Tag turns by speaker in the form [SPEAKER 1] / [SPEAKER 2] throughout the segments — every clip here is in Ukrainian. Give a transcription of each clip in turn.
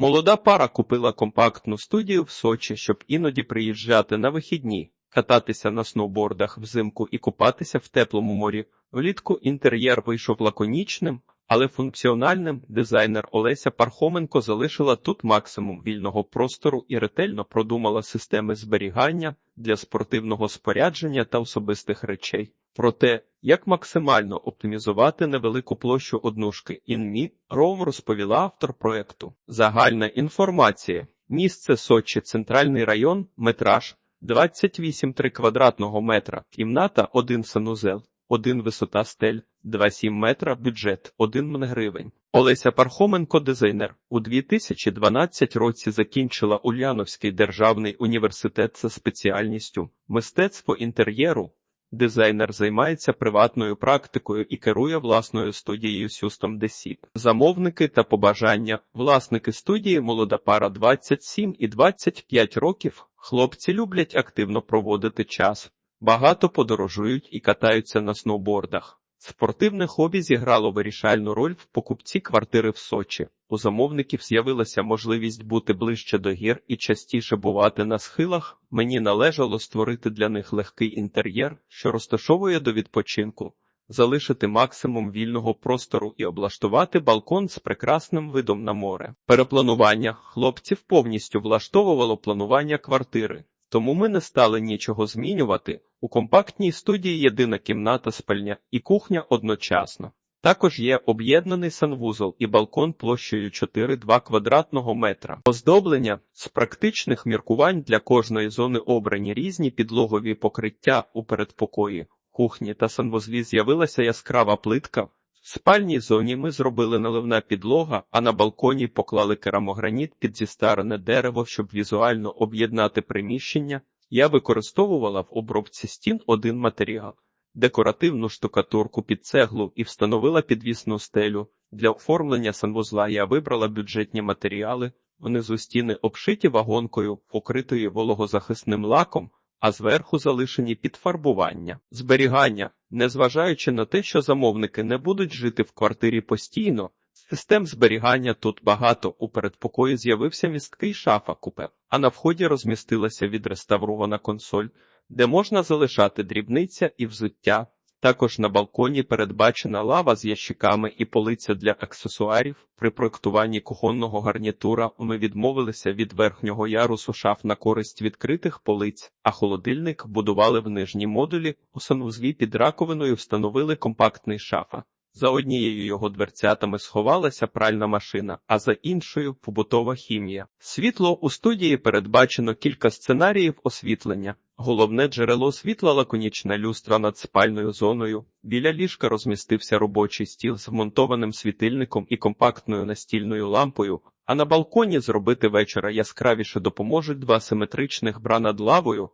[SPEAKER 1] Молода пара купила компактну студію в Сочі, щоб іноді приїжджати на вихідні, кататися на сноубордах взимку і купатися в теплому морі. Влітку інтер'єр вийшов лаконічним, але функціональним. Дизайнер Олеся Пархоменко залишила тут максимум вільного простору і ретельно продумала системи зберігання для спортивного спорядження та особистих речей. Про те, як максимально оптимізувати невелику площу однушки інмі, Ром розповіла автор проекту. Загальна інформація. Місце Сочі, центральний район, метраж 28,3 квадратного метра, кімната 1 санузел, 1 висота стель, 2,7 метра, бюджет 1 мн гривень. Олеся Пархоменко, дизайнер, у 2012 році закінчила Ульяновський державний університет за спеціальністю мистецтво інтер'єру. Дизайнер займається приватною практикою і керує власною студією Сюстом Десіт. Замовники та побажання. Власники студії молода пара 27 і 25 років. Хлопці люблять активно проводити час, багато подорожують і катаються на сноубордах. Спортивне хобі зіграло вирішальну роль в покупці квартири в Сочі. У замовників з'явилася можливість бути ближче до гір і частіше бувати на схилах. Мені належало створити для них легкий інтер'єр, що розташовує до відпочинку, залишити максимум вільного простору і облаштувати балкон з прекрасним видом на море. Перепланування хлопців повністю влаштовувало планування квартири. Тому ми не стали нічого змінювати. У компактній студії єдина кімната спальня і кухня одночасно. Також є об'єднаний санвузол і балкон площею 4,2 квадратного метра. Оздоблення з практичних міркувань для кожної зони обрані різні підлогові покриття у передпокої, кухні та санвузлі з'явилася яскрава плитка. Спальній зоні ми зробили наливна підлога, а на балконі поклали керамограніт під зістарене дерево, щоб візуально об'єднати приміщення. Я використовувала в обробці стін один матеріал, декоративну штукатурку під цеглу і встановила підвісну стелю. Для оформлення санвузла я вибрала бюджетні матеріали. Внизу стіни обшиті вагонкою, покритою вологозахисним лаком, а зверху залишені під фарбування. Зберігання, незважаючи на те, що замовники не будуть жити в квартирі постійно, систем зберігання тут багато. У передпокої з'явився місткий шафа купе, а на вході розмістилася відреставрована консоль, де можна залишати дрібниця і взуття. Також на балконі передбачена лава з ящиками і полиця для аксесуарів. При проектуванні кухонного гарнітура ми відмовилися від верхнього ярусу шаф на користь відкритих полиць, а холодильник будували в нижній модулі. У санвузлі під раковиною встановили компактний шафа. За однією його дверцятами сховалася пральна машина, а за іншою побутова хімія. Світло у студії передбачено кілька сценаріїв освітлення. Головне джерело світла лаконічна люстра над спальною зоною. Біля ліжка розмістився робочий стіл з вмонтованим світильником і компактною настільною лампою. А на балконі зробити вечора яскравіше допоможуть два симетричних бра над лавою.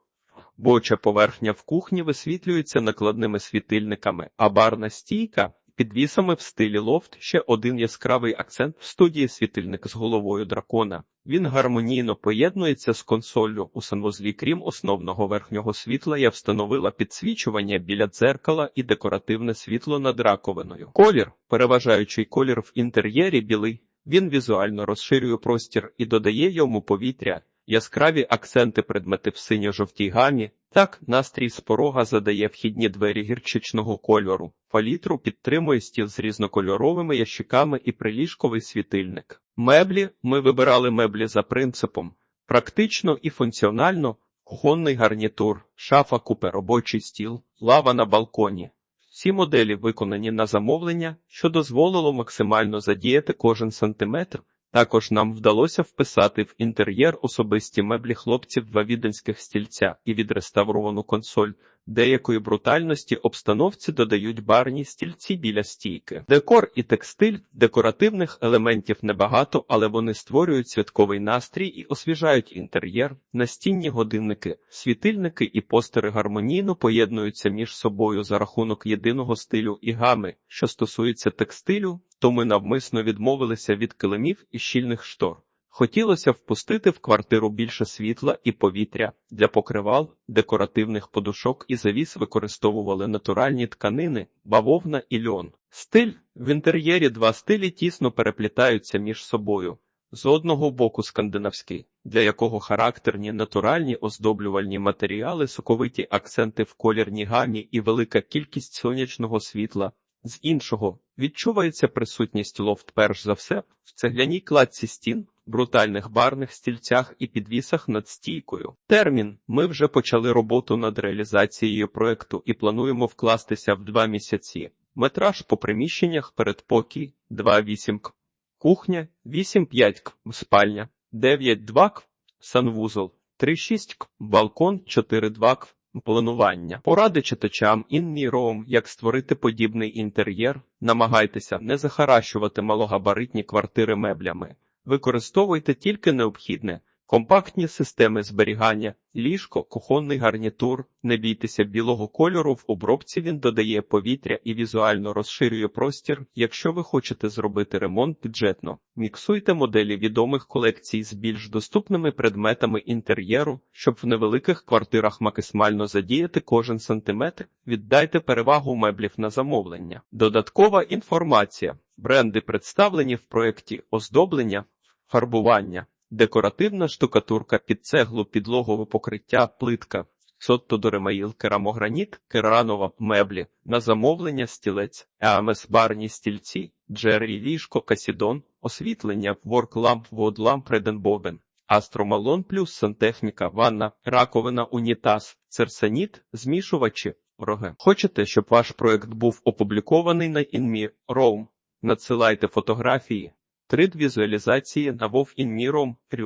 [SPEAKER 1] Боча поверхня в кухні висвітлюється накладними світильниками, а барна стійка підвісами в стилі лофт ще один яскравий акцент в студії світильник з головою дракона. Він гармонійно поєднується з консоллю у санвузлі, крім основного верхнього світла, я встановила підсвічування біля дзеркала і декоративне світло над раковиною. Колір, переважаючий колір в інтер'єрі білий, він візуально розширює простір і додає йому повітря. Яскраві акценти предмети в синьо-жовтій гамі. Так, настрій з порога задає вхідні двері гірчичного кольору. Палітру підтримує стіл з різнокольоровими ящиками і приліжковий світильник. Меблі ми вибирали меблі за принципом практично і функціонально, кухонний гарнітур, шафа купе робочий стіл, лава на балконі. Всі моделі виконані на замовлення, що дозволило максимально задіяти кожен сантиметр. Також нам вдалося вписати в інтер'єр особисті меблі хлопців два віденських стільця і відреставровану консоль. Деякої брутальності обстановці додають барні стільці біля стійки. Декор і текстиль декоративних елементів небагато, але вони створюють святковий настрій і освіжають інтер'єр. Настінні годинники, світильники і постери гармонійно поєднуються між собою за рахунок єдиного стилю і гами, що стосується текстилю, то ми навмисно відмовилися від килимів і щільних штор. Хотілося впустити в квартиру більше світла і повітря для покривал, декоративних подушок і завіс використовували натуральні тканини, бавовна і льон. Стиль в інтер'єрі два стилі тісно переплітаються між собою. З одного боку скандинавський, для якого характерні натуральні оздоблювальні матеріали, соковиті акценти в колірній гамі і велика кількість сонячного світла. З іншого відчувається присутність лофт перш за все в цегляній кладці стін, брутальних барних стільцях і підвісах над стійкою. Термін ми вже почали роботу над реалізацією проекту і плануємо вкластися в два місяці. Метраж по приміщеннях передпокій 2,8 к. Кухня 8,5 к. Спальня 9,2 к. Санвузол 3,6 к. Балкон 4,2 к. Планування. Поради читачам інміром, як створити подібний інтер'єр. Намагайтеся не захаращувати малогабаритні квартири меблями. Використовуйте тільки необхідне. Компактні системи зберігання, ліжко, кухонний гарнітур. Не бійтеся білого кольору в обробці. Він додає повітря і візуально розширює простір. Якщо ви хочете зробити ремонт бюджетно, міксуйте моделі відомих колекцій з більш доступними предметами інтер'єру, щоб в невеликих квартирах максимально задіяти кожен сантиметр. Віддайте перевагу меблів на замовлення. Додаткова інформація. Бренди представлені в проєкті оздоблення, фарбування. Декоративна штукатурка під цеглу, підлогове покриття, плитка, Сотто Доремаїл, керамограніт, керанова, меблі, на замовлення стілець, ЕАМС барні стільці, Джері ліжко, касідон, освітлення, воркламп, водламп, реденбобен, астромалон плюс сантехніка, ванна, раковина, унітаз, церсаніт, змішувачі, роги. Хочете, щоб ваш проект був опублікований на Інмі Роум? Надсилайте фотографії. 3D візуалізації на вов і міром Rю.